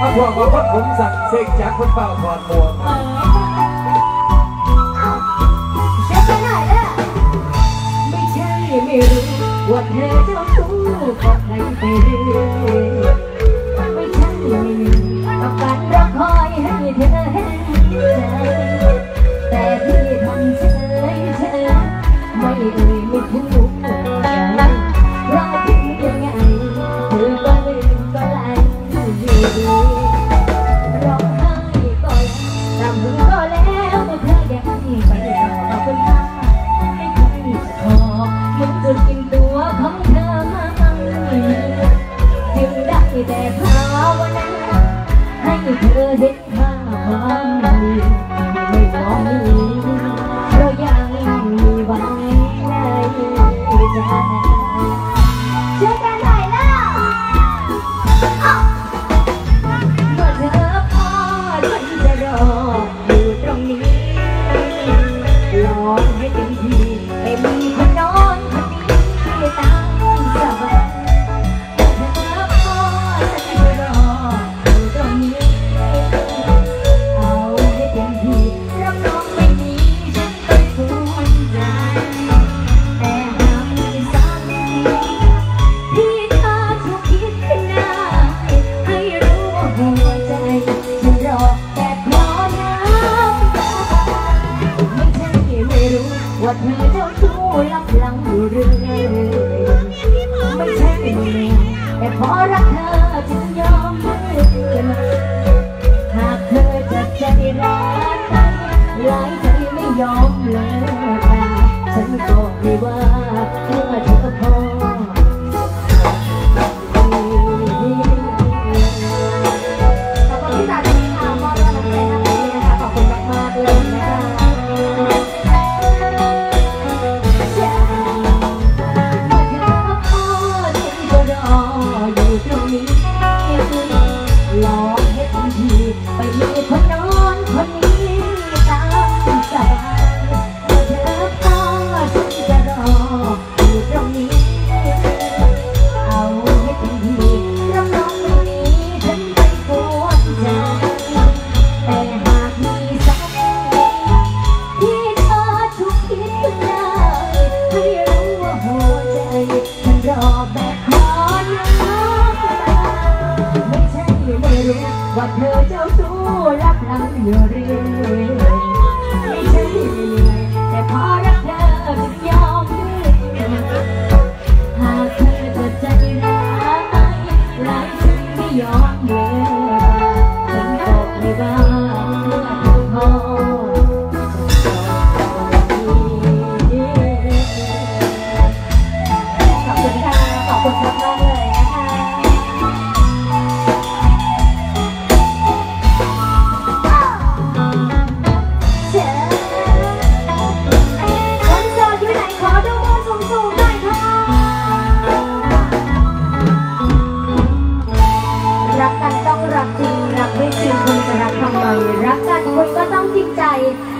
ถ้าพวกว่าคนผมสั่งเสกจากคนเป่าถอดหมวก แต่ภาวนาให้เธอเห็นภาพ รักเธอจึงยอมเพื่อนหากเธอจะใจร้ายหลใจไม่ยอมเลิกฉันก็ไม่ว่า ว่าเธอเจ้าสู้รับหลังอยู่เรื่อยไม่ใช่แต่พอรักเธอจึงยอมเลื่อนหากเธอจะใจร้ายร้ายฉันไม่ยอมเลยฉันบอกไม่บ้าพอขอบคุณค่ะขอบคุณครัำไมรักกันคนก็ต้องจริงใจ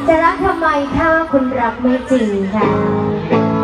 จะรักทำไมถ้าคุณรักไม่จริงค่ะ